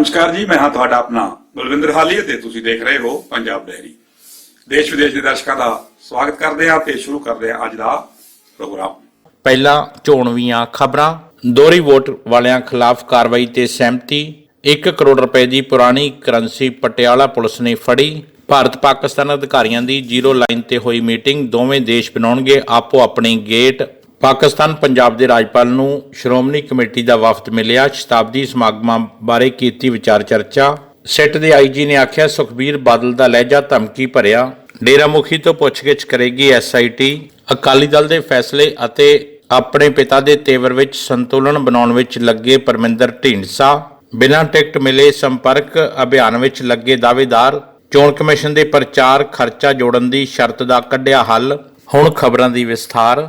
ਨਮਸਕਾਰ ਜੀ, ਮੈਂ ਹਾਂ ਤੁਹਾਡਾ ਆਪਣਾ ਬਲਵਿੰਦਰ ਹਾਲੀ ਤੇ ਤੁਸੀਂ ਦੇਖ ਰਹੇ ਹੋ ਪੰਜਾਬ ਡੈਰੀ। ਦੇਸ਼ ਵਿਦੇਸ਼ ਦੇ ਦਰਸ਼ਕਾਂ ਦਾ ਸਵਾਗਤ ਕਰਦੇ ਹਾਂ ਤੇ ਸ਼ੁਰੂ ਕਰਦੇ ਹਾਂ ਅੱਜ ਦਾ ਪ੍ਰੋਗਰਾਮ। ਪਹਿਲਾਂ ਚੋਣਵੀਆਂ ਖਬਰਾਂ। ਦੋਹਰੀ ਵੋਟ ਵਾਲਿਆਂ ਖਿਲਾਫ ਕਾਰਵਾਈ ਤੇ ਸਹਿਮਤੀ। 1 ਕਰੋੜ ਰੁਪਏ ਦੀ ਪੁਰਾਣੀ ਕਰੰਸੀ ਪਟਿਆਲਾ ਪੁਲਿਸ ਨੇ ਫੜੀ। ਭਾਰਤ ਪਾਕਿਸਤਾਨ ਅਧਿਕਾਰੀਆਂ ਦੀ ਜ਼ੀਰੋ ਲਾਈਨ ਤੇ ਹੋਈ ਮੀਟਿੰਗ ਦੋਵੇਂ ਦੇਸ਼ ਬਣਾਉਣਗੇ ਆਪੋ ਆਪਣੀ ਗੇਟ ਪਾਕਿਸਤਾਨ ਪੰਜਾਬ ਦੇ ਰਾਜਪਾਲ ਨੂੰ ਸ਼੍ਰੋਮਣੀ ਕਮੇਟੀ ਦਾ ਵਫਦ ਮਿਲਿਆ। ਸ਼ਤਾਬਦੀ ਸਮਾਗਮਾਂ ਬਾਰੇ ਕੀਤੀ ਵਿਚਾਰ ਚਰਚਾ। ਸਿੱਟ ਦੇ ਆਈਜੀ ਨੇ ਆਖਿਆ, ਸੁਖਬੀਰ ਬਾਦਲ ਦਾ ਲਹਿਜਾ ਧਮਕੀ ਭਰਿਆ। ਡੇਰਾ ਮੁਖੀ ਤੋਂ ਪੁੱਛਗਿੱਛ ਕਰੇਗੀ ਐਸਆਈਟੀ ਅਕਾਲੀ ਦਲ ਦੇ ਫੈਸਲੇ ਅਤੇ ਆਪਣੇ ਪਿਤਾ ਦੇ ਤੇਵਰ ਵਿੱਚ ਸੰਤੁਲਨ ਬਣਾਉਣ ਵਿੱਚ ਲੱਗੇ ਪਰਮਿੰਦਰ ਢੀਂਡਸਾ। ਬਿਨਾਂ ਟਿਕਟ ਮਿਲੇ ਸੰਪਰਕ ਅਭਿਆਨ ਵਿੱਚ ਲੱਗੇ ਦਾਅਵੇਦਾਰ। ਚੋਣ ਕਮਿਸ਼ਨ ਦੇ ਪ੍ਰਚਾਰ ਖਰਚਾ ਜੋੜਨ ਦੀ ਸ਼ਰਤ ਦਾ ਕੱਢਿਆ ਹੱਲ। ਹੁਣ ਖਬਰਾਂ ਦੀ ਵਿਸਥਾਰ।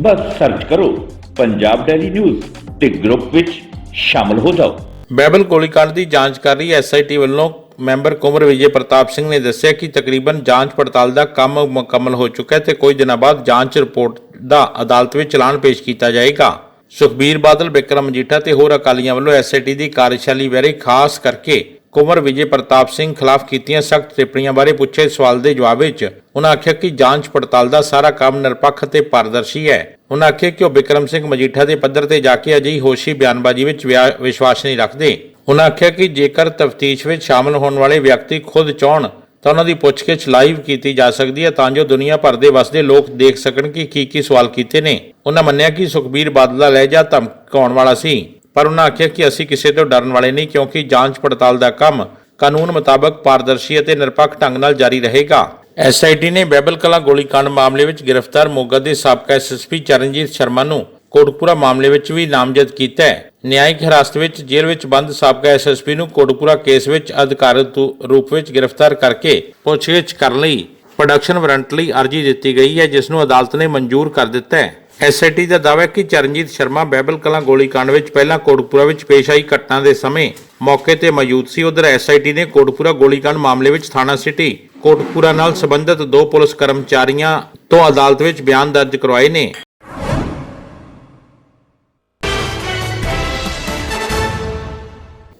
ਬਸ ਸਰਚ ਕਰੋ ਪੰਜਾਬ ਡੈਲੀ ਨਿਊਜ਼ ਤੇ ਗਰੁੱਪ ਵਿੱਚ ਸ਼ਾਮਲ ਹੋ ਜਾਓ। ਬੈਬਲ ਗੋਲੀकांड ਦੀ ਜਾਂਚ ਕਰ ਰਹੀ ਐਸਆਈਟੀ ਵੱਲੋਂ ਮੈਂਬਰ ਕੁਮਰ ਵਿਜੇ ਪ੍ਰਤਾਪ ਸਿੰਘ ਨੇ ਦੱਸਿਆ ਕਿ ਤਕਰੀਬਨ ਜਾਂਚ ਪੜਤਾਲ ਦਾ ਕੰਮ ਮੁਕੰਮਲ ਹੋ ਚੁੱਕਾ ਹੈ ਤੇ ਕੁਝ ਦਿਨਾਂ ਬਾਅਦ ਜਾਂਚ ਰਿਪੋਰਟ ਦਾ ਅਦਾਲਤ ਵਿੱਚ ਚਲਾਨ ਪੇਸ਼ ਕੀਤਾ ਜਾਏਗਾ। ਸੁਖਬੀਰ ਬਾਦਲ ਬਿਕਰਮ ਮਜੀਠਾ ਤੇ ਹੋਰ ਅਕਾਲੀਆਂ ਵੱਲੋਂ ਐਸਆਈਟੀ ਦੀ ਕਾਰਜਸ਼ਾਲੀ ਵੇਰੇ ਖਾਸ ਕਰਕੇ ਕੁਮਰ ਵਿਜੇ ਪ੍ਰਤਾਪ ਸਿੰਘ ਖਿਲਾਫ ਕੀਤੀਆਂ ਸਖਤ ਟਿੱਪਣੀਆਂ ਬਾਰੇ ਪੁੱਛੇ ਸਵਾਲ ਦੇ ਜਵਾਬ ਵਿੱਚ, ਉਹਨਾਂ ਆਖਿਆ ਕਿ ਜਾਂਚ ਪੜਤਾਲ ਦਾ ਸਾਰਾ ਕੰਮ ਨਿਰਪੱਖ ਤੇ ਪਾਰਦਰਸ਼ੀ ਹੈ। ਉਹਨਾਂ ਆਖਿਆ ਕਿ ਉਹ ਬਿਕਰਮ ਸਿੰਘ ਮਜੀਠਾ ਦੇ ਪੱਧਰ ਤੇ ਜਾ ਕੇ ਅਜਿਹੀ ਹੋਸ਼ੀ ਬਿਆਨਬਾਜ਼ੀ ਵਿੱਚ ਵਿਸ਼ਵਾਸ ਨਹੀਂ ਰੱਖਦੇ। ਉਹਨਾਂ ਆਖਿਆ ਕਿ ਜੇਕਰ ਤਫਤੀਸ਼ ਵਿੱਚ ਸ਼ਾਮਲ ਹੋਣ ਵਾਲੇ ਵਿਅਕਤੀ ਖੁਦ ਚਾਹਣ ਤਾਂ ਉਹਨਾਂ ਦੀ ਪੁੱਛਗਿੱਛ ਲਾਈਵ ਕੀਤੀ ਜਾ ਸਕਦੀ ਹੈ, ਤਾਂ ਜੋ ਦੁਨੀਆ ਭਰ ਦੇ ਵਸਦੇ ਲੋਕ ਦੇਖ ਸਕਣ ਕਿ ਕੀ ਕੀ ਸਵਾਲ ਕੀਤੇ ਨੇ। ਉਹਨਾਂ ਮੰਨਿਆ ਕਿ ਸੁਖਬੀਰ ਬਾਦਲ ਦਾ ਲਹਿਜਾ ਧਮਕਾਉਣ ਵਾਲਾ ਸੀ। ਪਰ ਉਹਨਾਂ ਆਖਿਆ ਕਿ ਅਸੀਂ ਕਿਸੇ ਤੋਂ ਡਰਨ ਵਾਲੇ ਨਹੀਂ, ਕਿਉਂਕਿ ਜਾਂਚ ਪੜਤਾਲ ਦਾ ਕੰਮ ਕਾਨੂੰਨ ਮੁਤਾਬਕ ਪਾਰਦਰਸ਼ੀ ਅਤੇ ਨਿਰਪੱਖ ਢੰਗ ਨਾਲ ਜਾਰੀ ਰਹੇਗਾ। ਐਸਆਈਟੀ ਨੇ ਬੈਬਲ ਕਲਾ ਗੋਲੀकांड ਮਾਮਲੇ ਵਿੱਚ ਗ੍ਰਿਫਤਾਰ ਮੋਗਾ ਦੇ ਸਾਬਕਾ ਐਸਐਸਪੀ ਚਰਨਜੀਤ ਸ਼ਰਮਾ ਨੂੰ ਕੋਟਕਪੂਰਾ ਮਾਮਲੇ ਵਿੱਚ ਵੀ ਨਾਮਜ਼ਦ ਕੀਤਾ ਹੈ। ਨਿਆਇਕ ਹਿਰਾਸਤ ਵਿੱਚ ਜੇਲ੍ਹ ਵਿੱਚ ਬੰਦ ਸਾਬਕਾ ਐਸਐਸਪੀ ਨੂੰ ਕੋਟਕਪੂਰਾ ਕੇਸ ਵਿੱਚ ਅਧਿਕਾਰਤ ਰੂਪ ਵਿੱਚ ਗ੍ਰਿਫਤਾਰ ਕਰਕੇ ਪੁੱਛਗਿੱਛ ਕਰਨ ਲਈ ਪ੍ਰੋਡਕਸ਼ਨ ਵਾਰੰਟ ਲਈ ਅਰਜ਼ੀ ਦਿੱਤੀ ਗਈ ਹੈ, ਜਿਸ ਨੂੰ ਅਦਾਲਤ ਨੇ ਮਨਜ਼ੂਰ ਕਰ ਦਿੱਤਾ ਹੈ। ਐਸਆਈਟੀ ਦਾ ਦਾਅਵਾ ਕਿ ਚਰਨਜੀਤ ਸ਼ਰਮਾ ਬੈਬਲ ਕਲਾਂ ਗੋਲੀकांड ਵਿੱਚ ਪਹਿਲਾਂ ਕੋਟਪੂਰਾ ਵਿੱਚ ਪੇਸ਼ ਆਈ ਘਟਨਾ ਦੇ ਸਮੇਂ ਮੌਕੇ ਤੇ ਮੌਜੂਦ ਸੀ। ਉਧਰ ਐਸਆਈਟੀ ਨੇ ਕੋਟਪੂਰਾ ਗੋਲੀकांड ਮਾਮਲੇ ਵਿੱਚ ਥਾਣਾ ਸਿਟੀ ਕੋਟਪੂਰਾ ਨਾਲ ਸੰਬੰਧਿਤ ਦੋ ਪੁਲਿਸ ਕਰਮਚਾਰੀਆਂ ਤੋਂ ਅਦਾਲਤ ਵਿੱਚ ਬਿਆਨ ਦਰਜ ਕਰਵਾਏ ਨੇ।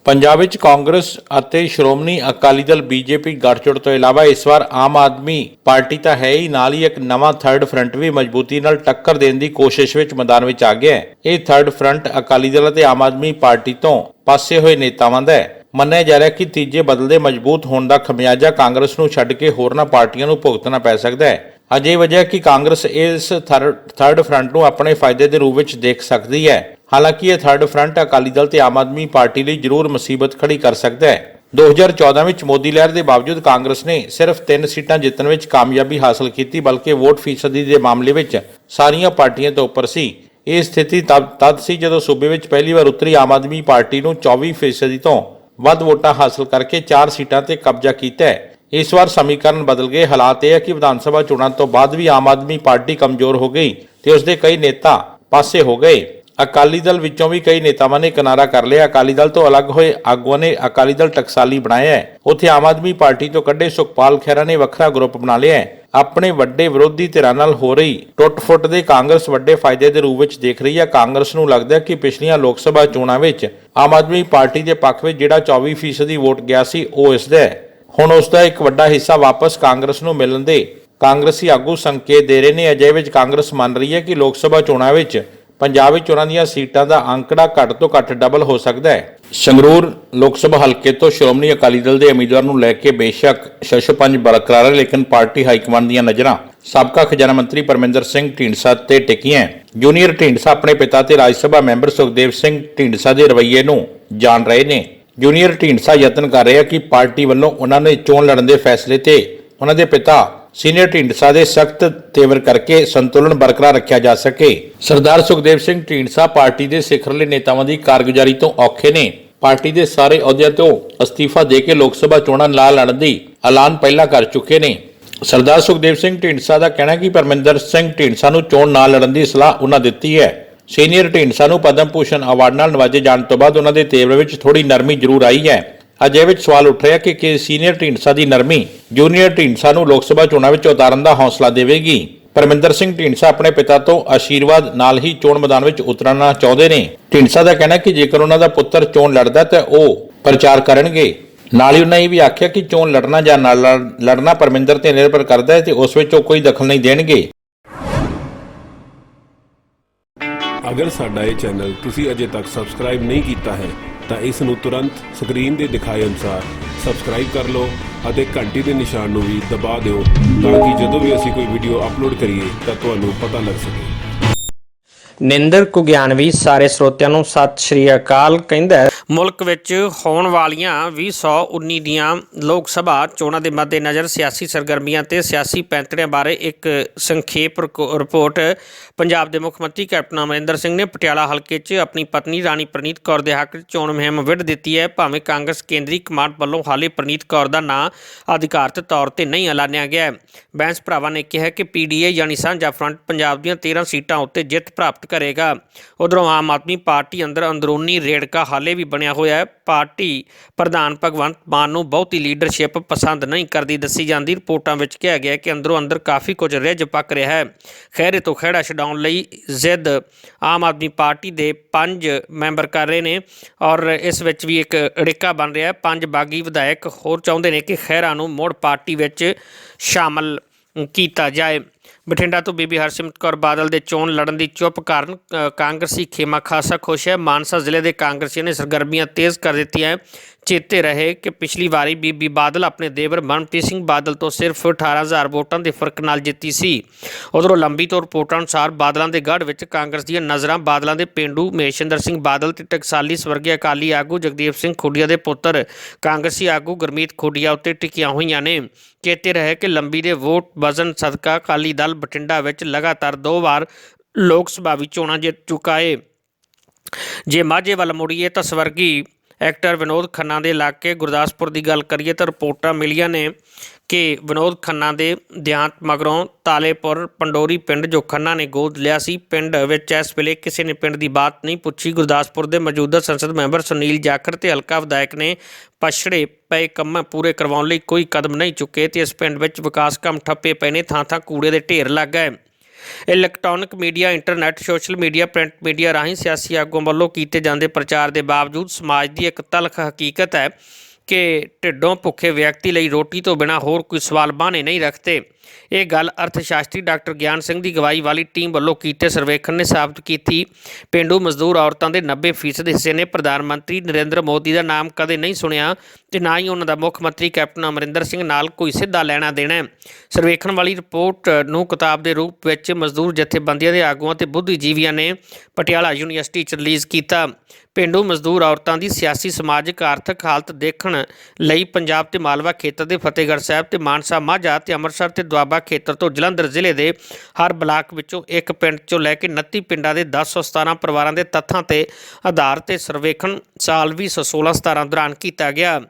ਪੰਜਾਬ ਵਿੱਚ ਕਾਂਗਰਸ ਅਤੇ ਸ਼੍ਰੋਮਣੀ ਅਕਾਲੀ ਦਲ ਬੀਜੇਪੀ ਗੱਠਜੋੜ ਤੋਂ ਇਲਾਵਾ ਇਸ ਵਾਰ ਆਮ ਆਦਮੀ ਪਾਰਟੀ ਤਾਂ ਹੈ ਹੀ, ਨਾਲ ਹੀ ਇੱਕ ਨਵਾਂ ਥਰਡ ਫਰੰਟ ਵੀ ਮਜ਼ਬੂਤੀ ਨਾਲ ਟੱਕਰ ਦੇਣ ਦੀ ਕੋਸ਼ਿਸ਼ ਵਿੱਚ ਮੈਦਾਨ ਵਿੱਚ ਆ ਗਿਆ ਹੈ। ਇਹ ਥਰਡ ਫਰੰਟ ਅਕਾਲੀ ਦਲ ਅਤੇ ਆਮ ਆਦਮੀ ਪਾਰਟੀ ਤੋਂ ਪਾਸੇ ਹੋਏ ਨੇਤਾਵਾਂ ਦਾ ਹੈ। ਮੰਨਿਆ ਜਾ ਰਿਹਾ ਕਿ ਤੀਜੇ ਬਦਲਦੇ ਮਜ਼ਬੂਤ ਹੋਣ ਦਾ ਖਮਿਆਜਾ ਕਾਂਗਰਸ ਨੂੰ ਛੱਡ ਕੇ ਹੋਰਨਾਂ ਪਾਰਟੀਆਂ ਨੂੰ ਭੁਗਤਣਾ ਪੈ ਸਕਦਾ ਹੈ। ਅਜੇ ਵਜ੍ਹਾ ਕਿ ਕਾਂਗਰਸ ਇਸ ਥਰਡ ਥਰਡ ਫਰੰਟ ਨੂੰ ਆਪਣੇ ਫਾਇਦੇ ਦੇ ਰੂਪ ਵਿੱਚ ਦੇਖ ਸਕਦੀ ਹੈ। ਹਾਲਾਂਕਿ ਇਹ ਥਰਡ ਫਰੰਟ ਅਕਾਲੀ ਦਲ ਤੇ ਆਮ ਆਦਮੀ ਪਾਰਟੀ ਲਈ ਜ਼ਰੂਰ ਮੁਸੀਬਤ ਖੜੀ ਕਰ ਸਕਦਾ ਹੈ। 2014 ਵਿੱਚ ਮੋਦੀ ਲਹਿਰ ਦੇ ਬਾਵਜੂਦ ਕਾਂਗਰਸ ਨੇ ਸਿਰਫ 3 ਸੀਟਾਂ ਜਿੱਤਣ ਵਿੱਚ ਕਾਮਯਾਬੀ ਹਾਸਲ ਕੀਤੀ, ਬਲਕਿ ਵੋਟ ਫੀਸਦੀ ਦੇ ਮਾਮਲੇ ਵਿੱਚ ਸਾਰੀਆਂ ਪਾਰਟੀਆਂ ਤੋਂ ਉੱਪਰ ਸੀ। ਇਹ ਸਥਿਤੀ ਤਦ ਸੀ ਜਦੋਂ ਸੂਬੇ ਵਿੱਚ ਪਹਿਲੀ ਵਾਰ ਉੱਤਰੀ ਆਮ ਆਦਮੀ ਪਾਰਟੀ ਨੂੰ 24 ਫੀਸਦੀ ਤੋਂ ਵੱਧ ਵੋਟਾਂ ਹਾਸਲ ਕਰਕੇ 4 ਸੀਟਾਂ ਤੇ ਕਬਜ਼ਾ ਕੀਤਾ ਹੈ। ਇਸ ਵਾਰ ਸਮੀਕਰਨ ਬਦਲ ਗਏ। ਹਾਲਾਤ ਇਹ ਹੈ ਕਿ ਵਿਧਾਨ ਸਭਾ ਚੋਣਾਂ ਤੋਂ ਬਾਅਦ ਵੀ ਆਮ ਆਦਮੀ ਪਾਰਟੀ ਕਮਜ਼ੋਰ ਹੋ ਗਈ ਤੇ ਉਸ ਦੇ ਕਈ ਨੇਤਾ ਪਾਸੇ ਹੋ ਗਏ। ਅਕਾਲੀ ਦਲ ਵਿੱਚੋਂ ਵੀ ਕਈ ਨੇਤਾਵਾਂ ਨੇ ਕਿਨਾਰਾ ਕਰ ਲਿਆ। ਅਕਾਲੀ ਦਲ ਤੋਂ ਅਲੱਗ ਹੋਏ ਆਗੂਆਂ ਨੇ ਅਕਾਲੀ ਦਲ ਟਕਸਾਲੀ ਬਣਾਇਆ ਹੈ। ਉੱਥੇ ਆਮ ਆਦਮੀ ਪਾਰਟੀ ਤੋਂ ਕੱਢੇ ਸੁਖਪਾਲ ਖਹਿਰਾ ਨੇ ਵੱਖਰਾ ਗਰੁੱਪ ਬਣਾ ਲਿਆ ਹੈ। ਆਪਣੇ ਵੱਡੇ ਵਿਰੋਧੀ ਧਿਰਾਂ ਨਾਲ ਹੋ ਰਹੀ ਟੁੱਟ-ਫੁੱਟ ਦੇ ਕਾਂਗਰਸ ਵੱਡੇ ਫਾਇਦੇ ਦੇ ਰੂਪ ਵਿੱਚ ਦੇਖ ਰਹੀ ਹੈ। ਕਾਂਗਰਸ ਨੂੰ ਲੱਗਦਾ ਹੈ ਕਿ ਪਿਛਲੀਆਂ ਲੋਕ ਸਭਾ ਚੋਣਾਂ ਵਿੱਚ ਆਮ ਆਦਮੀ ਪਾਰਟੀ ਦੇ ਪੱਖ ਵਿੱਚ ਜਿਹੜਾ 24% ਦੀ ਵੋਟ ਗਿਆ ਸੀ, ਉਹ ਇਸ ਦਾ ਹੈ। ਹੁਣ ਉਸ ਦਾ ਇੱਕ ਵੱਡਾ ਹਿੱਸਾ ਵਾਪਸ ਕਾਂਗਰਸ ਨੂੰ ਮਿਲਣ ਦੇ ਕਾਂਗਰਸੀ ਆਗੂ ਸੰਕੇਤ ਦੇ ਰਹੇ ਨੇ। ਅਜੇ ਵਿੱਚ ਕਾਂਗਰਸ ਮੰਨ ਰਹੀ ਹੈ ਕਿ ਲੋਕ ਸਭਾ ਚੋਣਾਂ ਵਿੱਚ ਪੰਜਾਬ ਵਿੱਚ ਉਹਨਾਂ ਦੀਆਂ ਸੀਟਾਂ ਦਾ ਅੰਕੜਾ ਘੱਟ ਤੋਂ ਘੱਟ ਡਬਲ ਹੋ ਸਕਦਾ ਹੈ। ਸੰਗਰੂਰ ਲੋਕ ਸਭਾ ਹਲਕੇ ਤੋਂ ਸ਼੍ਰੋਮਣੀ ਅਕਾਲੀ ਦਲ ਦੇ ਉਮੀਦਵਾਰ ਨੂੰ ਲੈ ਕੇ ਬੇਸ਼ੱਕ ਸ਼ਸ਼ਪੰਜ ਬਰਕਰਾਰ ਹੈ, ਲੇਕਿਨ ਪਾਰਟੀ ਹਾਈਕਮਾਂਡ ਦੀਆਂ ਨਜ਼ਰਾਂ ਸਾਬਕਾ ਖਜ਼ਾਨਾ ਮੰਤਰੀ ਪਰਮਿੰਦਰ ਸਿੰਘ ਢੀਂਡਸਾ ਤੇ ਟਿਕੀਆਂ ਜੂਨੀਅਰ ਢੀਂਡਸਾ ਆਪਣੇ ਪਿਤਾ ਤੇ ਰਾਜ ਸਭਾ ਮੈਂਬਰ ਸੁਖਦੇਵ ਸਿੰਘ ਢੀਂਡਸਾ ਦੇ ਰਵੱਈਏ ਨੂੰ ਜਾਣ ਰਹੇ ਨੇ। ਜੂਨੀਅਰ ਢੀਂਡਸਾ ਯਤਨ ਕਰ ਰਿਹਾ ਕਿ ਪਾਰਟੀ ਵੱਲੋਂ ਉਹਨਾਂ ਨੇ ਚੋਣ ਲੜਨ ਦੇ ਫੈਸਲੇ ਤੇ ਉਹਨਾਂ ਦੇ ਪਿਤਾ ਸੀਨੀਅਰ ਢੀਂਡਸਾ ਦੇ ਸਖਤ ਤੇਵਰ ਕਰਕੇ ਸੰਤੁਲਨ ਬਰਕਰਾਰ ਰੱਖਿਆ ਜਾ ਸਕੇ। ਸਰਦਾਰ ਸੁਖਦੇਵ ਸਿੰਘ ਢੀਂਡਸਾ ਪਾਰਟੀ ਦੇ ਸਿਖਰਲੇ ਨੇਤਾਵਾਂ ਦੀ ਕਾਰਗੁਜ਼ਾਰੀ ਤੋਂ ਔਖੇ ਨੇ। ਪਾਰਟੀ ਦੇ ਸਾਰੇ ਅਹੁਦਿਆਂ ਤੋਂ ਅਸਤੀਫਾ ਦੇ ਕੇ ਲੋਕ ਸਭਾ ਚੋਣਾਂ ਲਾ ਲੜਨ ਦੀ ਐਲਾਨ ਪਹਿਲਾਂ ਕਰ ਚੁੱਕੇ ਨੇ। ਸਰਦਾਰ ਸੁਖਦੇਵ ਸਿੰਘ ਢੀਂਡਸਾ ਦਾ ਕਹਿਣਾ ਕਿ ਪਰਮਿੰਦਰ ਸਿੰਘ ਢੀਂਡਸਾ ਨੂੰ ਚੋਣ ਨਾ ਲੜਨ ਦੀ ਸਲਾਹ ਉਹਨਾਂ ਦਿੱਤੀ ਹੈ। ਸੀਨੀਅਰ ਢੀਂਡਸਾ ਨੂੰ ਪਦਮ ਭੂਸ਼ਣ ਅਵਾਰਡ ਨਾਲ ਨਵਾਜੇ ਜਾਣ ਤੋਂ ਬਾਅਦ ਉਹਨਾਂ ਦੇ ਤੇਵਰ ਵਿੱਚ ਥੋੜੀ ਨਰਮੀ ਜ਼ਰੂਰ ਆਈ ਹੈ। ਅਜੇ ਵਿੱਚ ਸਵਾਲ ਉੱਠ ਰਿਹਾ ਕਿ ਕਿ ਸੀਨੀਅਰ ਢੀਂਡਸਾ ਦੀ ਨਰਮੀ ਜੂਨੀਅਰ ਢੀਂਡਸਾ ਨੂੰ ਲੋਕ ਸਭਾ ਚੋਣਾਂ ਵਿੱਚ ਉਤਾਰਨ ਦਾ ਹੌਸਲਾ ਦੇਵੇਗੀ। ਪਰਮਿੰਦਰ ਸਿੰਘ ਢੀਂਡਸਾ ਆਪਣੇ ਪਿਤਾ ਤੋਂ ਆਸ਼ੀਰਵਾਦ ਨਾਲ ਹੀ ਚੋਣ ਮੈਦਾਨ ਵਿੱਚ ਉਤਰਨਾ ਚਾਹੁੰਦੇ ਨੇ। ਢੀਂਡਸਾ ਦਾ ਕਹਿਣਾ ਕਿ ਜੇਕਰ ਉਹਨਾਂ ਦਾ ਪੁੱਤਰ ਚੋਣ ਲੜਦਾ ਤਾਂ ਉਹ ਪ੍ਰਚਾਰ ਕਰਨਗੇ। ਨਾਲ ਹੀ ਉਹਨਾਂ ਇਹ ਵੀ ਆਖਿਆ ਕਿ ਚੋਣ ਲੜਨਾ ਜਾਂ ਨਾ ਲੜਨਾ ਪਰਮਿੰਦਰ ਤੇ ਨਿਰਭਰ ਕਰਦਾ ਹੈ ਤੇ ਉਸ ਵਿੱਚ ਉਹ ਕੋਈ ਦਖਲ ਨਹੀਂ ਦੇਣਗੇ। ਅਗਰ ਸਾਡਾ ਇਹ ਚੈਨਲ ਤੁਸੀਂ ਅਜੇ ਤੱਕ ਸਬਸਕ੍ਰਾਈਬ ਨਹੀਂ ਕੀਤਾ ਹੈ ਤਾਂ ਇਸ ਨੂੰ ਤੁਰੰਤ ਸਕਰੀਨ ਦੇ ਦਿਖਾਏ ਅਨੁਸਾਰ ਸਬਸਕ੍ਰਾਈਬ ਕਰ ਲਓ ਅਤੇ ਘੰਟੀ ਦੇ ਨਿਸ਼ਾਨ ਨੂੰ ਵੀ ਦਬਾ ਦਿਓ ਤਾਂ ਕਿ ਜਦੋਂ ਵੀ ਅਸੀਂ ਕੋਈ ਵੀਡੀਓ ਅਪਲੋਡ ਕਰੀਏ ਤਾਂ ਤੁਹਾਨੂੰ ਪਤਾ ਲੱਗ ਸਕੇ। ਨਿੰਦਰ ਕੁਗਿਆਨਵੀ ਸਾਰੇ ਸਰੋਤਿਆਂ ਨੂੰ ਸਤਿ ਸ਼੍ਰੀ ਅਕਾਲ ਕਹਿੰਦਾ ਮੁਲਕ ਵਿੱਚ ਹੋਣ ਵਾਲੀਆਂ 2019 ਦੀਆਂ ਲੋਕ ਸਭਾ ਚੋਣਾਂ ਦੇ ਮੱਦੇਨਜ਼ਰ ਸਿਆਸੀ ਸਰਗਰਮੀਆਂ ਤੇ ਸਿਆਸੀ ਪੈਂਤੜਿਆਂ ਬਾਰੇ ਇੱਕ ਸੰਖੇਪ ਰਿਕੋ- ਰਿਪੋਰਟ ਪੰਜਾਬ ਦੇ ਮੁੱਖ ਮੰਤਰੀ ਕੈਪਟਨ ਅਮਰਿੰਦਰ ਸਿੰਘ ਨੇ ਪਟਿਆਲਾ ਹਲਕੇ 'ਚ ਆਪਣੀ ਪਤਨੀ ਰਾਣੀ ਪ੍ਰਨੀਤ ਕੌਰ ਦੇ ਹੱਕ 'ਚ ਚੋਣ ਮੁਹਿੰਮ ਵਿੱਢ ਦਿੱਤੀ ਹੈ। ਭਾਵੇਂ ਕਾਂਗਰਸ ਕੇਂਦਰੀ ਕਮਾਂਡ ਵੱਲੋਂ ਹਾਲੇ ਪ੍ਰਨੀਤ ਕੌਰ ਦਾ ਨਾਂ ਅਧਿਕਾਰਤ ਤੌਰ ਤੇ ਨਹੀਂ ਐਲਾਨਿਆ ਗਿਆ ਹੈ। ਬੈਂਸ ਭਰਾਵਾ ਨੇ ਕਿਹਾ ਕਿ ਪੀਡੀਏ ਯਾਨੀ ਸਾਂਝਾ ਫਰੰਟ ਪੰਜਾਬ ਦੀਆਂ 13 ਸੀਟਾਂ ਉੱਤੇ ਜਿੱਤ ਪ੍ਰਾਪਤ ਕਰੇਗਾ। ਉਧਰੋਂ ਆਮ ਆਦਮੀ ਪਾਰਟੀ ਅੰਦਰ ਅੰਦਰੂਨੀ ਰੇੜਕਾ ਹਾਲੇ ਵੀ ਬਣਿਆ ਹੋਇਆ ਹੈ। ਪਾਰਟੀ ਪ੍ਰਧਾਨ ਭਗਵੰਤ ਮਾਨ ਨੂੰ ਬਹੁਤੀ ਲੀਡਰਸ਼ਿਪ ਪਸੰਦ ਨਹੀਂ ਕਰਦੀ ਦੱਸੀ ਜਾਂਦੀ। ਰਿਪੋਰਟਾਂ ਵਿੱਚ ਕਿਹਾ ਗਿਆ ਕਿ ਅੰਦਰੋਂ ਅੰਦਰ ਕਾਫੀ ਕੁਝ ਰਿੱਝ ਪੱਕ ਰਿਹਾ ਹੈ। ਖਹਿਰੇ ਤੋਂ ਖਹਿੜਾ ਛਡਾਉਣ ਲਈ ਜ਼ਿੱਦ ਆਮ ਆਦਮੀ ਪਾਰਟੀ ਦੇ ਪੰਜ ਮੈਂਬਰ ਕਰ ਰਹੇ ਨੇ ਔਰ ਇਸ ਵਿੱਚ ਵੀ ਇੱਕ ਅੜਿੱਕਾ ਬਣ ਰਿਹਾ ਹੈ। ਪੰਜ ਬਾਗੀ ਵਿਧਾਇਕ ਹੋਰ ਚਾਹੁੰਦੇ ਨੇ ਕਿ ਖਹਿਰਾ ਨੂੰ ਮੁੜ ਪਾਰਟੀ ਵਿੱਚ ਸ਼ਾਮਲ ਕੀਤਾ ਜਾਏ। ਬਠਿੰਡਾ ਤੋਂ ਬੀਬੀ ਹਰਸਿਮਰਤ ਕੌਰ ਬਾਦਲ ਦੇ ਚੋਣ ਲੜਨ ਦੀ ਚੁੱਪ ਕਾਰਨ ਕਾਂਗਰਸੀ ਖੇਮਾ ਖਾਸਾ ਖੁਸ਼ ਹੈ। ਮਾਨਸਾ ਜ਼ਿਲ੍ਹੇ ਦੇ ਕਾਂਗਰਸੀਆਂ ਨੇ ਸਰਗਰਮੀਆਂ ਤੇਜ਼ ਕਰ ਦਿੱਤੀਆਂ ਚੇਤੇ ਰਹੇ ਕਿ ਪਿਛਲੀ ਵਾਰੀ ਬੀਬੀ ਬਾਦਲ ਆਪਣੇ ਦੇਵਰ ਮਨਪ੍ਰੀਤ ਸਿੰਘ ਬਾਦਲ ਤੋਂ ਸਿਰਫ 18000 ਵੋਟਾਂ ਦੇ ਫ਼ਰਕ ਨਾਲ ਜਿੱਤੀ ਸੀ। ਉਧਰੋਂ ਲੰਬੀ ਤੋਂ ਰਿਪੋਰਟਾਂ ਅਨੁਸਾਰ ਬਾਦਲਾਂ ਦੇ ਗੜ੍ਹ ਵਿੱਚ ਕਾਂਗਰਸ ਦੀਆਂ ਨਜ਼ਰਾਂ ਬਾਦਲਾਂ ਦੇ ਪਿੰਡੂ ਮਹੇਸ਼ਿੰਦਰ ਸਿੰਘ ਬਾਦਲ ਤੇ ਟਕਸਾਲੀ ਸਵਰਗੀ ਅਕਾਲੀ ਆਗੂ ਜਗਦੀਪ ਸਿੰਘ ਖੁੱਡੀਆ ਦੇ ਪੁੱਤਰ ਕਾਂਗਰਸੀ ਆਗੂ ਗੁਰਮੀਤ ਖੁੱਡੀਆ ਉੱਤੇ ਟਿਕੀਆਂ ਹੋਈਆਂ ਨੇ। ਚੇਤੇ ਰਹੇ ਕਿ ਲੰਬੀ ਦੇ ਵੋਟ ਵਜ਼ਨ ਸਦਕਾ ਅਕਾਲੀ ਦਲ ਬਠਿੰਡਾ ਵਿੱਚ ਲਗਾਤਾਰ ਦੋ ਵਾਰ ਲੋਕ ਸਭਾ ਸਭਾਵੀ ਚੋਣਾਂ ਜਿੱਤ ਚੁੱਕਾ ਏ। ਜੇ ਮਾਝੇ ਵੱਲ ਮੁੜੀਏ ਤਾਂ ਸਵਰਗੀ ਐਕਟਰ ਵਿਨੋਦ ਖੰਨਾ ਦੇ ਇਲਾਕੇ ਗੁਰਦਾਸਪੁਰ ਦੀ ਗੱਲ ਕਰੀਏ ਤਾਂ ਰਿਪੋਰਟਾਂ ਮਿਲੀਆਂ ਨੇ ਕਿ ਵਿਨੋਦ ਖੰਨਾ ਦੇ ਦਿਆਂਤ ਮਗਰੋਂ ਤਾਲੇਪੁਰ, ਪੰਡੋਰੀ ਪਿੰਡ ਜੋ ਖੰਨਾ ਨੇ ਗੋਦ ਲਿਆ ਸੀ, ਪਿੰਡ ਵਿੱਚ ਇਸ ਵੇਲੇ ਕਿਸੇ ਨੇ ਪਿੰਡ ਦੀ ਬਾਤ ਨਹੀਂ ਪੁੱਛੀ। ਗੁਰਦਾਸਪੁਰ ਦੇ ਮੌਜੂਦਾ ਸੰਸਦ ਮੈਂਬਰ ਸੁਨੀਲ ਜਾਖੜ ਤੇ ਹਲਕਾ ਵਿਧਾਇਕ ਨੇ ਪਛੜੇ ਪਏ ਕੰਮ ਪੂਰੇ ਕਰਵਾਉਣ ਲਈ ਕੋਈ ਕਦਮ ਨਹੀਂ ਚੁੱਕੇ ਤੇ ਇਸ ਪਿੰਡ ਵਿੱਚ ਵਿਕਾਸ ਕੰਮ ਠੱਪੇ ਪਏ ਨੇ ਥਾਂ ਥਾਂ ਕੂੜੇ ਦੇ ਢੇਰ ਲੱਗ ਗਏ। Electronic media, internet, social media, print media ਰਾਹੀਂ ਸਿਆਸੀ ਆਗੂਆਂ ਵੱਲੋਂ ਕੀਤੇ ਜਾਂਦੇ ਪ੍ਰਚਾਰ ਦੇ ਬਾਵਜੂਦ ਸਮਾਜ ਦੀ ਇੱਕ ਤਲਖ ਹਕੀਕਤ ਹੈ ਕਿ ਢਿੱਡੋਂ ਭੁੱਖੇ ਵਿਅਕਤੀ ਲਈ ਰੋਟੀ ਤੋਂ ਬਿਨਾ ਹੋਰ ਕੋਈ ਸਵਾਲ ਬਾਨੇ ਨਹੀਂ ਰੱਖਦੇ। ਇਹ ਗੱਲ ਅਰਥ ਸ਼ਾਸਤਰੀ ਡਾਕਟਰ ਗਿਆਨ ਸਿੰਘ ਦੀ ਗਵਾਹੀ ਵਾਲੀ ਟੀਮ ਵੱਲੋਂ ਕੀਤੇ ਸਰਵੇਖਣ ਨੇ ਸਾਬਤ ਕੀਤੀ। ਪਿੰਡੂ ਮਜ਼ਦੂਰ ਔਰਤਾਂ ਦੇ 90% ਹਿੱਸੇ ਨੇ ਪ੍ਰਧਾਨ ਮੰਤਰੀ ਨਰਿੰਦਰ ਮੋਦੀ ਦਾ ਨਾਮ ਕਦੇ ਨਹੀਂ ਸੁਣਿਆ ਤੇ ਨਾ ਹੀ ਉਹਨਾਂ ਦਾ ਮੁੱਖ ਮੰਤਰੀ ਕੈਪਟਨ ਅਮਰਿੰਦਰ ਸਿੰਘ ਨਾਲ ਕੋਈ ਸਿੱਧਾ ਲੈਣਾ ਦੇਣਾ ਸਰਵੇਖਣ ਵਾਲੀ ਰਿਪੋਰਟ ਨੂੰ ਕਿਤਾਬ ਦੇ ਰੂਪ ਵਿੱਚ ਮਜ਼ਦੂਰ ਜਥੇਬੰਦੀਆਂ ਦੇ ਆਗੂਆਂ ਤੇ ਬੁੱਧੀਜੀਵੀਆਂ ਨੇ ਪਟਿਆਲਾ ਯੂਨੀਵਰਸਿਟੀ 'ਚ ਰਿਲੀਜ਼ ਕੀਤਾ। ਪਿੰਡੂ ਮਜ਼ਦੂਰ ਔਰਤਾਂ ਦੀ ਸਿਆਸੀ, ਸਮਾਜਿਕ, ਆਰਥਿਕ ਹਾਲਤ ਦੇਖਣ ਲਈ ਪੰਜਾਬ ਤੇ ਮਾਲਵਾ ਖੇਤਰ ਦੇ ਫਤਿਹਗੜ੍ਹ ਸਾਹਿਬ ਤੇ ਮਾਨਸਾ ਮਾਝਾ ਤੇ ਅੰਮ੍ਰਿਤਸਰ ਤੇ ਦੁਆਬਾ ਖੇਤਰ ਤੋਂ ਜਲੰਧਰ ਜ਼ਿਲ੍ਹੇ ਦੇ ਹਰ ਬਲਾਕ ਵਿੱਚੋਂ ਇੱਕ ਪਿੰਡ ਚੋਂ ਲੈ ਕੇ 29 ਪਿੰਡਾਂ ਦੇ 1017 ਪਰਿਵਾਰਾਂ ਦੇ ਤੱਥਾਂ ਤੇ ਆਧਾਰ ਤੇ ਸਰਵੇਖਣ ਸਾਲ 2016-17 ਦੌਰਾਨ ਕੀਤਾ ਗਿਆ।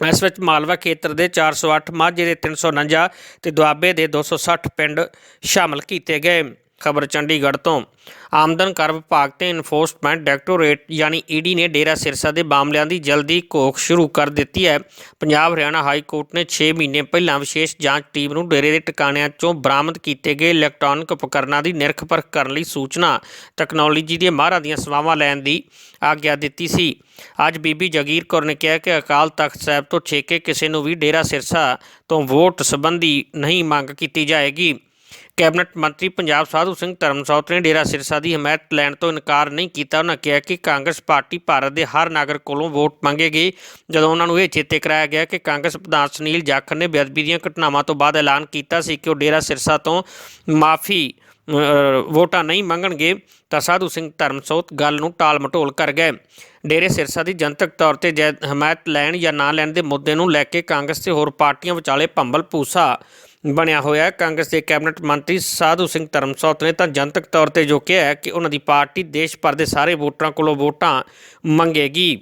ਇਸ ਵਿੱਚ ਮਾਲਵਾ ਖੇਤਰ ਦੇ 408 ਮਾਝੇ ਦੇ 349 ਤੇ ਦੁਆਬੇ ਦੇ 260 ਪਿੰਡ ਸ਼ਾਮਲ ਕੀਤੇ ਗਏ। ਖਬਰ ਚੰਡੀਗੜ੍ਹ ਤੋਂ। ਆਮਦਨ ਕਰ ਵਿਭਾਗ ਤੇ ਇਨਫੋਰਸਮੈਂਟ ਡਾਇਰੈਕਟੋਰੇਟ ਯਾਨੀ ਈਡੀ ਨੇ ਡੇਰਾ ਸਿਰਸਾ ਦੇ ਮਾਮਲਿਆਂ ਦੀ ਜਲਦੀ ਘੋਖ ਸ਼ੁਰੂ ਕਰ ਦਿੱਤੀ ਹੈ। ਪੰਜਾਬ ਹਰਿਆਣਾ ਹਾਈ ਕੋਰਟ ਨੇ 6 ਮਹੀਨੇ ਪਹਿਲਾਂ ਵਿਸ਼ੇਸ਼ ਜਾਂਚ ਟੀਮ ਨੂੰ ਡੇਰੇ ਦੇ ਟਿਕਾਣਿਆਂ 'ਚੋਂ ਬਰਾਮਦ ਕੀਤੇ ਗਏ ਇਲੈਕਟ੍ਰੋਨਿਕ ਉਪਕਰਨਾਂ ਦੀ ਨਿਰਖ ਪਰਖ ਕਰਨ ਲਈ ਸੂਚਨਾ ਟੈਕਨੋਲੋਜੀ ਦੇ ਮਾਹਰਾਂ ਦੀਆਂ ਸੇਵਾਵਾਂ ਲੈਣ ਦੀ ਆਗਿਆ ਦਿੱਤੀ ਸੀ। ਅੱਜ ਬੀਬੀ ਜਗੀਰ ਕੌਰ ਨੇ ਕਿਹਾ ਕਿ ਅਕਾਲ ਤਖਤ ਸਾਹਿਬ ਤੋਂ ਛੇਕੇ ਕਿਸੇ ਨੂੰ ਵੀ ਡੇਰਾ ਸਿਰਸਾ ਤੋਂ ਵੋਟ ਸੰਬੰਧੀ ਨਹੀਂ ਮੰਗ ਕੀਤੀ ਜਾਏਗੀ। ਕੈਬਨਿਟ ਮੰਤਰੀ ਪੰਜਾਬ ਸਾਧੂ ਸਿੰਘ ਧਰਮਸੌਤ ਨੇ ਡੇਰਾ ਸਿਰਸਾ ਦੀ ਹਮਾਇਤ ਲੈਣ ਤੋਂ ਇਨਕਾਰ ਨਹੀਂ ਕੀਤਾ। ਉਹਨਾਂ ਕਿਹਾ ਕਿ ਕਾਂਗਰਸ ਪਾਰਟੀ ਭਾਰਤ ਦੇ ਹਰ ਨਾਗਰਿਕ ਕੋਲੋਂ ਵੋਟ ਮੰਗੇਗੀ। ਜਦੋਂ ਉਹਨਾਂ ਨੂੰ ਇਹ ਚੇਤੇ ਕਰਾਇਆ ਗਿਆ ਕਿ ਕਾਂਗਰਸ ਪ੍ਰਧਾਨ ਸੁਨੀਲ ਜਾਖੜ ਨੇ ਬੇਅਦਬੀ ਦੀਆਂ ਘਟਨਾਵਾਂ ਤੋਂ ਬਾਅਦ ਐਲਾਨ ਕੀਤਾ ਸੀ ਕਿ ਉਹ ਡੇਰਾ ਸਿਰਸਾ ਤੋਂ ਮਾਫੀ ਵੋਟਾਂ ਨਹੀਂ ਮੰਗਣਗੇ, ਤਾਂ ਸਾਧੂ ਸਿੰਘ ਧਰਮਸੋਤ ਗੱਲ ਨੂੰ ਟਾਲ ਮਟੋਲ ਕਰ ਗਏ। ਡੇਰੇ ਸਿਰਸਾ ਦੀ ਜਨਤਕ ਤੌਰ ਤੇ ਜੈ, ਹਮਾਇਤ ਲੈਣ ਜਾਂ ਨਾ ਲੈਣ ਦੇ ਮੁੱਦੇ ਨੂੰ ਲੈ ਕੇ ਕਾਂਗਰਸ ਤੇ ਹੋਰ ਪਾਰਟੀਆਂ ਵਿਚਾਲੇ ਭੰਬਲ ਭੂਸਾ ਬਣਿਆ ਹੋਇਆ ਹੈ। ਕਾਂਗਰਸ ਦੇ ਕੈਬਨਿਟ ਮੰਤਰੀ ਸਾਧੂ ਸਿੰਘ ਧਰਮਸੌਤ ਨੇ ਤਾਂ ਜਨਤਕ ਤੌਰ ਤੇ ਜੋ ਕਿਹਾ ਹੈ ਕਿ ਉਹਨਾਂ ਦੀ ਪਾਰਟੀ ਦੇਸ਼ ਭਰ ਦੇ ਸਾਰੇ ਵੋਟਰਾਂ ਕੋਲੋਂ ਵੋਟਾਂ ਮੰਗੇਗੀ।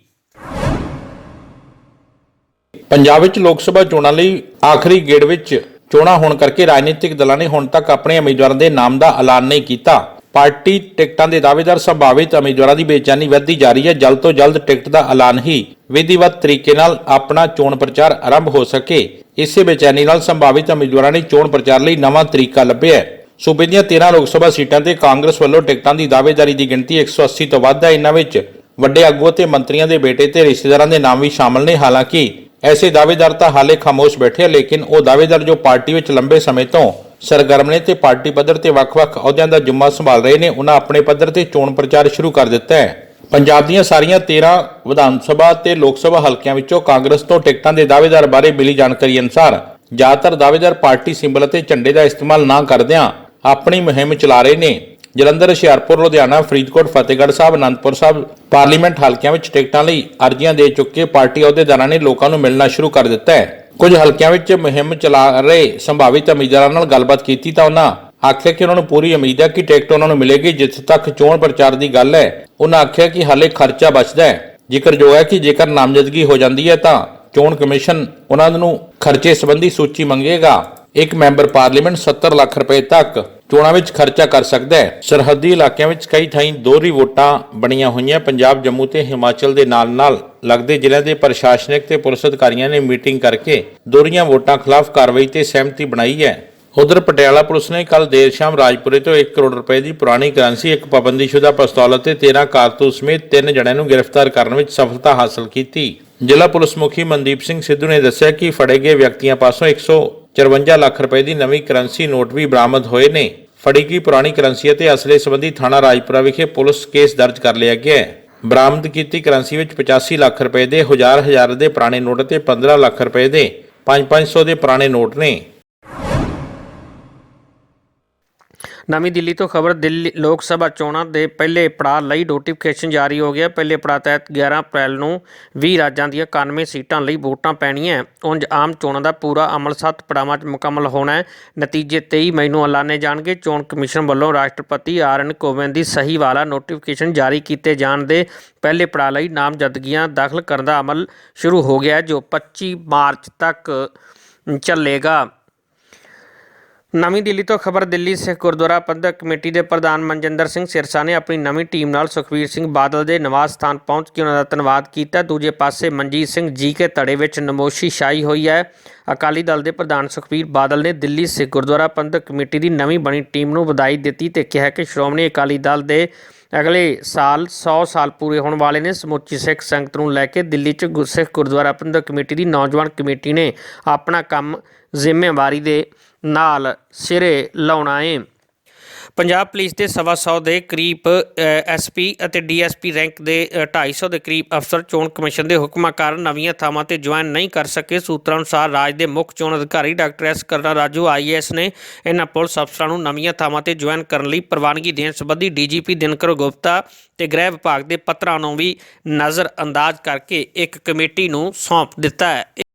ਪੰਜਾਬ ਵਿੱਚ ਲੋਕ ਸਭਾ ਚੋਣਾਂ ਲਈ ਆਖਰੀ ਗੇੜ ਵਿੱਚ ਚੋਣਾਂ ਹੋਣ ਕਰਕੇ ਰਾਜਨੀਤਿਕ ਦਲਾਂ ਨੇ ਹੁਣ ਤੱਕ ਆਪਣੇ ਉਮੀਦਵਾਰਾਂ ਦੇ ਨਾਮ ਦਾ ਐਲਾਨ ਨਹੀਂ ਕੀਤਾ। ਪਾਰਟੀ ਟਿਕਟਾਂ ਦੇ ਦਾਅਵੇਦਾਰ ਸੰਭਾਵਿਤ ਉਮੀਦਵਾਰਾਂ ਦੀ ਬੇਚੈਨੀ ਵੱਧਦੀ ਜਾ ਰਹੀ ਹੈ। ਜਲਦ ਤੋਂ ਜਲਦ ਟਿਕਟ ਦਾ ਐਲਾਨ ਹੀ ਵਿਧੀਵਤ ਤਰੀਕੇ ਨਾਲ ਆਪਣਾ ਚੋਣ ਪ੍ਰਚਾਰ ਆਰੰਭ ਹੋ ਸਕੇ। ਇਸੇ ਬੇਚੈਨੀ ਨਾਲ ਸੰਭਾਵਿਤ ਉਮੀਦਵਾਰਾਂ ਨੇ ਚੋਣ ਪ੍ਰਚਾਰ ਲਈ ਨਵਾਂ ਤਰੀਕਾ ਲੱਭਿਆ ਹੈ। ਸੂਬੇ ਦੀਆਂ 13 ਲੋਕ ਸਭਾ ਸੀਟਾਂ ਤੇ ਕਾਂਗਰਸ ਵੱਲੋਂ ਟਿਕਟਾਂ ਦੀ ਦਾਅਵੇਦਾਰੀ ਦੀ ਗਿਣਤੀ 180 ਤੋਂ ਵੱਧ ਹੈ। ਇਨ੍ਹਾਂ ਵਿੱਚ ਵੱਡੇ ਆਗੂ ਤੇ ਮੰਤਰੀਆਂ ਦੇ ਬੇਟੇ ਤੇ ਰਿਸ਼ਤੇਦਾਰਾਂ ਦੇ ਨਾਮ ਵੀ ਸ਼ਾਮਲ ਨੇ। ਹਾਲਾਂਕਿ ਐਸੇ ਦਾਅਵੇਦਾਰ ਤਾਂ ਹਾਲੇ ਖਾਮੋਸ਼ ਬੈਠੇ ਲੇਕਿਨ ਉਹ ਦਾਅਵੇਦਾਰ ਜੋ ਪਾਰਟੀ ਵਿੱਚ ਲੰਬੇ ਸਮੇਂ ਤੋਂ ਸਰਗਰਮ ਨੇ ਤੇ ਪਾਰਟੀ ਪੱਧਰ ਤੇ ਵੱਖ-ਵੱਖ ਅਹੁਦਿਆਂ ਦਾ ਜ਼ਿੰਮਾ ਸੰਭਾਲ ਰਹੇ ਨੇ, ਉਹਨਾਂ ਆਪਣੇ ਪੱਧਰ ਤੇ ਚੋਣ ਪ੍ਰਚਾਰ ਸ਼ੁਰੂ ਕਰ ਦਿੱਤਾ ਹੈ। ਪੰਜਾਬ ਦੀਆਂ ਸਾਰੀਆਂ 13 ਵਿਧਾਨ ਸਭਾ ਤੇ ਲੋਕ ਸਭਾ ਹਲਕਿਆਂ ਵਿੱਚੋਂ ਕਾਂਗਰਸ ਤੋਂ ਟਿਕਟਾਂ ਦੇ ਦਾਅਵੇਦਾਰ ਬਾਰੇ ਮਿਲੀ ਜਾਣਕਾਰੀ ਅਨੁਸਾਰ ਜ਼ਿਆਦਾਤਰ ਦਾਅਵੇਦਾਰ ਪਾਰਟੀ ਸਿੰਬਲ ਅਤੇ ਝੰਡੇ ਦਾ ਇਸਤੇਮਾਲ ਨਾ ਕਰਦਿਆਂ ਆਪਣੀ ਮੁਹਿੰਮ ਚਲਾ ਰਹੇ ਨੇ। ਜਲੰਧਰ, ਹੁਸ਼ਿਆਰਪੁਰ, ਲੁਧਿਆਣਾ, ਫਰੀਦਕੋਟ, ਫਤਿਹਗੜ੍ਹ ਸਾਹਿਬ, ਅਨੰਦਪੁਰ ਸਾਹਿਬ ਪਾਰਲੀਮੈਂਟ ਹਲਕਿਆਂ ਵਿੱਚ ਟਿਕਟਾਂ ਲਈ ਅਰਜ਼ੀਆਂ ਦੇ ਚੁੱਕੇ ਪਾਰਟੀ ਅਹੁਦੇਦਾਰਾਂ ਨੇ ਲੋਕਾਂ ਨੂੰ ਮਿਲਣਾ ਸ਼ੁਰੂ ਕਰ ਦਿੱਤਾ ਹੈ। ਕੁਝ ਹਲਕਿਆਂ ਵਿੱਚ ਮੁਹਿੰਮ ਚਲਾ ਰਹੇ ਸੰਭਾਵਿਤ ਉਮੀਦਵਾਰਾਂ ਨਾਲ ਗੱਲਬਾਤ ਕੀਤੀ ਤਾਂ ਉਹਨਾਂ ਆਖਿਆ ਕਿ ਉਹਨਾਂ ਨੂੰ ਪੂਰੀ ਉਮੀਦ ਹੈ ਕਿ ਟਿਕਟ ਉਹਨਾਂ ਨੂੰ ਮਿਲੇਗੀ, ਜਿੱਥੇ ਤੱਕ ਚੋਣ ਪ੍ਰਚਾਰ ਦੀ ਗੱਲ ਹੈ। ਉਹਨਾਂ ਆਖਿਆ ਕਿ ਹਾਲੇ ਖਰਚਾ ਬਚਦਾ ਹੈ। ਜ਼ਿਕਰ ਜੋ ਹੈ ਕਿ ਜੇਕਰ ਨਾਮਜ਼ਦਗੀ ਹੋ ਜਾਂਦੀ ਹੈ ਤਾਂ ਚੋਣ ਕਮਿਸ਼ਨ ਉਹਨਾਂ ਨੂੰ ਖਰਚੇ ਸੰਬੰਧੀ ਸੂਚੀ ਮੰਗੇਗਾ। ਇੱਕ ਮੈਂਬਰ ਪਾਰਲੀਮੈਂਟ 70 ਲੱਖ ਰੁਪਏ ਤੱਕ ਚੋਣਾਂ ਵਿੱਚ ਖਰਚਾ ਕਰ ਸਕਦਾ ਹੈ। ਸਰਹੱਦੀ ਇਲਾਕਿਆਂ ਵਿੱਚ ਕਈ ਥਾਈਂ ਦੋਹਰੀ ਵੋਟਾਂ ਬਣੀਆਂ ਹੋਈਆਂ। ਪੰਜਾਬ, ਜੰਮੂ ਤੇ ਹਿਮਾਚਲ ਦੇ ਨਾਲ-ਨਾਲ ਲੱਗਦੇ ਜ਼ਿਲ੍ਹਿਆਂ ਦੇ ਪ੍ਰਸ਼ਾਸਨਿਕ ਤੇ ਪੁਲਿਸ ਅਧਿਕਾਰੀਆਂ ਨੇ ਮੀਟਿੰਗ ਕਰਕੇ ਦੋਹਰੀਆਂ ਵੋਟਾਂ ਖਿਲਾਫ ਕਾਰਵਾਈ ਤੇ ਸਹਿਮਤੀ ਬਣਾਈ ਹੈ। ਉਧਰ ਪਟਿਆਲਾ ਪੁਲਿਸ ਨੇ ਕੱਲ ਦੇਰ ਸ਼ਾਮ ਰਾਜਪੁਰੇ ਤੋਂ 1 ਕਰੋੜ ਰੁਪਏ ਦੀ ਪੁਰਾਣੀ ਕਰੰਸੀ, ਇੱਕ ਪਾਬੰਦੀਸ਼ੁਦਾ ਪਿਸਤੌਲ ਅਤੇ 13 ਕਾਰਤੂਸ ਸਮੇਤ ਤਿੰਨ ਜਣਿਆਂ ਨੂੰ ਗ੍ਰਿਫਤਾਰ ਕਰਨ ਵਿੱਚ ਸਫਲਤਾ ਹਾਸਲ ਕੀਤੀ। ਜ਼ਿਲ੍ਹਾ ਪੁਲਿਸ ਮੁਖੀ ਮਨਦੀਪ ਸਿੰਘ ਸਿੱਧੂ ਨੇ ਦੱਸਿਆ ਕਿ ਫੜੇ ਗਏ ਵਿਅਕਤੀਆਂ ਪਾਸੋਂ 154 ਲੱਖ ਰੁਪਏ ਦੀ ਨਵੀਂ ਕਰੰਸੀ ਨੋਟ ਵੀ ਬਰਾਮਦ ਹੋਏ ਨੇ। ਫੜੀ ਗਈ ਪੁਰਾਣੀ ਕਰੰਸੀ ਅਤੇ ਅਸਲੇ ਸੰਬੰਧੀ ਥਾਣਾ ਰਾਜਪੁਰਾ ਵਿਖੇ ਪੁਲਿਸ ਕੇਸ ਦਰਜ ਕਰ ਲਿਆ ਗਿਆ ਹੈ। ਬਰਾਮਦ ਕੀਤੀ ਕਰੰਸੀ ਵਿੱਚ 85 ਲੱਖ ਰੁਪਏ ਦੇ ਹਜ਼ਾਰ ਹਜ਼ਾਰ ਦੇ ਪੁਰਾਣੇ ਨੋਟ ਅਤੇ 15 ਲੱਖ ਰੁਪਏ ਦੇ 5-500 ਦੇ ਪੁਰਾਣੇ ਨੋਟ ਨੇ। ਨਵੀਂ ਦਿੱਲੀ ਤੋਂ ਖਬਰ, ਦਿੱਲੀ ਲੋਕ ਸਭਾ ਚੋਣਾਂ ਦੇ ਪਹਿਲੇ ਪੜਾਅ ਲਈ ਨੋਟੀਫਿਕੇਸ਼ਨ ਜਾਰੀ ਹੋ ਗਿਆ। ਪਹਿਲੇ ਪੜਾਅ ਤਹਿਤ 11 ਅਪ੍ਰੈਲ ਨੂੰ 20 ਰਾਜਾਂ ਦੀਆਂ 91 ਸੀਟਾਂ ਲਈ ਵੋਟਾਂ ਪੈਣੀਆਂ ਉਂਝ ਆਮ ਚੋਣਾਂ ਦਾ ਪੂਰਾ ਅਮਲ 7 ਪੜਾਵਾਂ 'ਚ ਮੁਕੰਮਲ ਹੋਣਾ ਹੈ। ਨਤੀਜੇ 23 ਮਈ ਨੂੰ ਐਲਾਨੇ ਜਾਣਗੇ। ਚੋਣ ਕਮਿਸ਼ਨ ਵੱਲੋਂ ਰਾਸ਼ਟਰਪਤੀ ਆਰ ਐਨ ਕੋਵਿੰਦ ਦੀ ਸਹੀ ਵਾਲਾ ਨੋਟੀਫਿਕੇਸ਼ਨ ਜਾਰੀ ਕੀਤੇ ਜਾਣ ਦੇ ਪਹਿਲੇ ਪੜਾਅ ਲਈ ਨਾਮਜ਼ਦਗੀਆਂ ਦਾਖਲ ਕਰਨ ਦਾ ਅਮਲ ਸ਼ੁਰੂ ਹੋ ਗਿਆ ਜੋ 25 ਮਾਰਚ ਤੱਕ ਚੱਲੇਗਾ। ਨਵੀਂ ਦਿੱਲੀ ਤੋਂ ਖਬਰ ਦਿੱਲੀ ਸਿੱਖ ਗੁਰਦੁਆਰਾ ਪ੍ਰਬੰਧਕ ਕਮੇਟੀ ਦੇ ਪ੍ਰਧਾਨ ਮਨਜਿੰਦਰ ਸਿੰਘ ਸਿਰਸਾ ਨੇ ਆਪਣੀ ਨਵੀਂ ਟੀਮ ਨਾਲ ਸੁਖਵੀਰ ਸਿੰਘ ਬਾਦਲ ਦੇ ਨਿਵਾਸ ਸਥਾਨ ਪਹੁੰਚ ਕੇ ਉਹਨਾਂ ਦਾ ਧੰਨਵਾਦ ਕੀਤਾ। ਦੂਜੇ ਪਾਸੇ ਮਨਜੀਤ ਸਿੰਘ ਜੀ ਕੇ ਧੜੇ ਵਿੱਚ ਨਮੋਸ਼ੀ ਛਾਈ ਹੋਈ ਹੈ। ਅਕਾਲੀ ਦਲ ਦੇ ਪ੍ਰਧਾਨ ਸੁਖਵੀਰ ਬਾਦਲ ਨੇ ਦਿੱਲੀ ਸਿੱਖ ਗੁਰਦੁਆਰਾ ਪ੍ਰਬੰਧਕ ਕਮੇਟੀ ਦੀ ਨਵੀਂ ਬਣੀ ਟੀਮ ਨੂੰ ਵਧਾਈ ਦਿੱਤੀ ਤੇ ਕਿਹਾ ਕਿ ਸ਼੍ਰੋਮਣੀ ਅਕਾਲੀ ਦਲ ਦੇ ਅਗਲੇ ਸਾਲ 100 ਸਾਲ ਪੂਰੇ ਹੋਣ ਵਾਲੇ ਨੇ ਸਮੁੱਚੀ ਸਿੱਖ ਸੰਗਤ ਨੂੰ ਲੈ ਕੇ ਦਿੱਲੀ 'ਚ ਗੁਰਸਿੱਖ ਗੁਰਦੁਆਰਾ ਪ੍ਰਬੰਧਕ ਕਮੇਟੀ ਦੀ ਨੌਜਵਾਨ ਕਮੇਟੀ ਨੇ ਆਪਣਾ ਕੰਮ ਜ਼ਿੰਮੇਵਾਰੀ ਦੇ ਨਾਲ ਸਿਰੇ ਲਾਉਣਾ ਏ। ਪੰਜਾਬ ਪੁਲਿਸ ਦੇ ਸਵਾ ਸੌ ਦੇ ਕਰੀਬ ਐਸਪੀ ਅਤੇ ਡੀਐਸਪੀ ਰੈਂਕ ਦੇ ਅ, 250 ਦੇ ਕਰੀਬ ਅਫਸਰ ਚੋਣ ਕਮਿਸ਼ਨ ਦੇ ਹੁਕਮਾਂ ਕਾਰਨ ਨਵੀਆਂ ਥਾਵਾਂ ਤੇ ਜੁਆਇਨ ਨਹੀਂ ਕਰ ਸਕੇ। ਸੂਤਰਾਂ ਅਨੁਸਾਰ ਰਾਜ ਦੇ ਮੁੱਖ ਚੋਣ ਅਧਿਕਾਰੀ ਡਾਕਟਰ ਐਸ. ਕਰਨਾ ਰਾਜੂ ਆਈਐਸ ਨੇ ਇਹਨਾਂ ਪੁਲਿਸ ਅਫਸਰਾਂ ਨੂੰ ਨਵੀਆਂ ਥਾਵਾਂ ਤੇ ਜੁਆਇਨ ਕਰਨ ਲਈ ਪ੍ਰਵਾਨਗੀ ਦੇਣ ਸੰਬੰਧੀ ਡੀਜੀਪੀ ਦਿਨਕਰ ਗੁਪਤਾ ਤੇ ਗ੍ਰਹਿ ਵਿਭਾਗ ਦੇ ਪੱਤਰਾਂ ਨੂੰ ਵੀ ਨਜ਼ਰ ਅੰਦਾਜ਼ ਕਰਕੇ ਇੱਕ ਕਮੇਟੀ ਨੂੰ ਸੌਂਪ ਦਿੱਤਾ ਹੈ।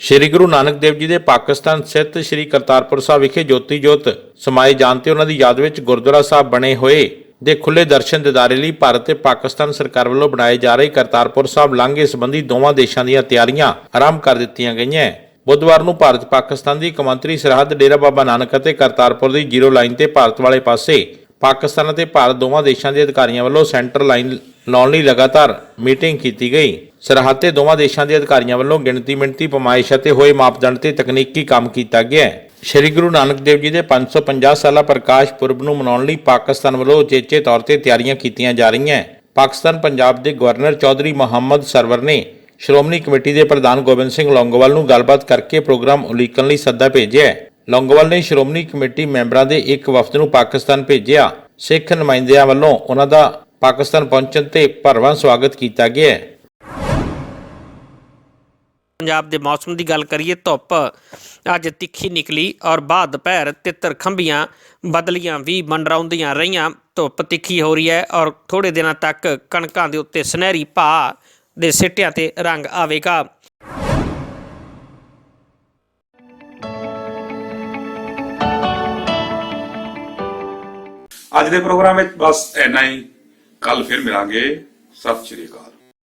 ਸ਼੍ਰੀ ਗੁਰੂ ਨਾਨਕ ਦੇਵ ਜੀ ਦੇ ਪਾਕਿਸਤਾਨ ਸਥਿਤ ਸ਼੍ਰੀ ਕਰਤਾਰਪੁਰ ਸਾਹਿਬ ਵਿਖੇ ਜੋਤੀ ਜੋਤ ਸਮਾਏ ਜਾਣ ਤੇ ਉਹਨਾਂ ਦੀ ਯਾਦ ਵਿੱਚ ਗੁਰਦੁਆਰਾ ਸਾਹਿਬ ਬਣੇ ਹੋਏ ਦੇ ਖੁੱਲੇ ਦਰਸ਼ਨ ਦਿਦਾਰੇ ਲਈ ਭਾਰਤ ਤੇ ਪਾਕਿਸਤਾਨ ਸਰਕਾਰ ਵੱਲੋਂ ਬਣਾਏ ਜਾ ਰਹੇ ਕਰਤਾਰਪੁਰ ਸਾਹਿਬ ਲਾਂਘੇ ਸੰਬੰਧੀ ਦੋਵਾਂ ਦੇਸ਼ਾਂ ਦੀਆਂ ਤਿਆਰੀਆਂ ਆਰੰਭ ਕਰ ਦਿੱਤੀਆਂ ਗਈਆਂ ਬੁੱਧਵਾਰ ਨੂੰ ਭਾਰਤ ਪਾਕਿਸਤਾਨ ਦੀ ਕੌਮਾਂਤਰੀ ਸਰਹੱਦ ਡੇਰਾ ਬਾਬਾ ਨਾਨਕ ਅਤੇ ਕਰਤਾਰਪੁਰ ਦੀ ਜ਼ੀਰੋ ਲਾਈਨ ਤੇ ਭਾਰਤ ਵਾਲੇ ਪਾਸੇ ਪਾਕਿਸਤਾਨ ਅਤੇ ਭਾਰਤ ਦੋਵਾਂ ਦੇਸ਼ਾਂ ਦੇ ਅਧਿਕਾਰੀਆਂ ਵੱਲੋਂ ਸੈਂਟਰ ਲਾਈਨ ਲਾਉਣ ਲਈ ਲਗਾਤਾਰ ਮੀਟਿੰਗ ਕੀਤੀ ਗਈ। ਸਰਹੱਦ ਤੇ ਦੋਵਾਂ ਦੇਸ਼ਾਂ ਦੇ ਅਧਿਕਾਰੀਆਂ ਵੱਲੋਂ ਗਿਣਤੀ ਮਿਣਤੀ ਪਮਾਇਸ਼ ਅਤੇ ਹੋਏ ਮਾਪਦੰਡ ਤੇ ਤਕਨੀਕੀ ਕੰਮ ਕੀਤਾ ਗਿਆ ਹੈ। ਸ਼੍ਰੀ ਗੁਰੂ ਨਾਨਕ ਦੇਵ ਜੀ ਦੇ 550 ਸਾਲਾ ਪ੍ਰਕਾਸ਼ ਪੁਰਬ ਨੂੰ ਮਨਾਉਣ ਲਈ ਪਾਕਿਸਤਾਨ ਵੱਲੋਂ ਉਚੇਚੇ ਤੌਰ ਤੇ ਤਿਆਰੀਆਂ ਕੀਤੀਆਂ ਜਾ ਰਹੀਆਂ ਪਾਕਿਸਤਾਨ ਪੰਜਾਬ ਦੇ ਗਵਰਨਰ ਚੌਧਰੀ ਮੁਹੰਮਦ ਸਰਵਰ ਨੇ ਸ਼੍ਰੋਮਣੀ ਕਮੇਟੀ ਦੇ ਪ੍ਰਧਾਨ ਗੋਬਿੰਦ ਸਿੰਘ ਲੌਂਗੋਵਾਲ ਨੂੰ ਗੱਲਬਾਤ ਕਰਕੇ ਪ੍ਰੋਗਰਾਮ ਉਲੀਕਣ ਲਈ ਸੱਦਾ ਭੇਜਿਆ ਲੌਂਗੋਵਾਲ ਨੇ ਸ਼੍ਰੋਮਣੀ ਕਮੇਟੀ ਮੈਂਬਰਾਂ ਦੇ ਇੱਕ ਵਫਦ ਨੂੰ ਪਾਕਿਸਤਾਨ ਭੇਜਿਆ। ਸਿੱਖ ਨੁਮਾਇੰਦਿਆਂ ਵੱਲੋਂ ਉਹਨਾਂ ਦਾ ਪਾਕਿਸਤਾਨ ਪਹੁੰਚਣ ਤੇ ਭਰਵਾਂ ਸਵਾਗਤ ਕੀਤਾ ਗਿਆ ਪੰਜਾਬ ਦੇ ਮੌਸਮ ਦੀ ਗੱਲ ਕਰੀਏ ਧੁੱਪ ਅੱਜ ਤਿੱਖੀ ਨਿਕਲੀ ਔਰ ਬਾਅਦ ਦੁਪਹਿਰ ਤਿੱਤਰ ਖੰਭੀਆਂ ਬਦਲੀਆਂ ਵੀ ਮੰਡਰਾਉਂਦੀਆਂ ਰਹੀਆਂ। ਧੁੱਪ ਤਿੱਖੀ ਹੋ ਰਹੀ ਹੈ ਔਰ ਥੋੜੇ ਦਿਨਾਂ ਤੱਕ ਕਣਕਾਂ ਦੇ ਉੱਤੇ ਸੁਨਹਿਰੀ ਭਾ ਦੇ ਸਿੱਟਿਆਂ ਤੇ ਰੰਗ ਆਵੇਗਾ। ਅੱਜ ਦੇ ਪ੍ਰੋਗਰਾਮ ਵਿੱਚ ਬਸ ਇੰਨਾ ਹੀ। ਕੱਲ ਫਿਰ ਮਿਲਾਂਗੇ। ਸਤਿ ਸ਼੍ਰੀ ਅਕਾਲ।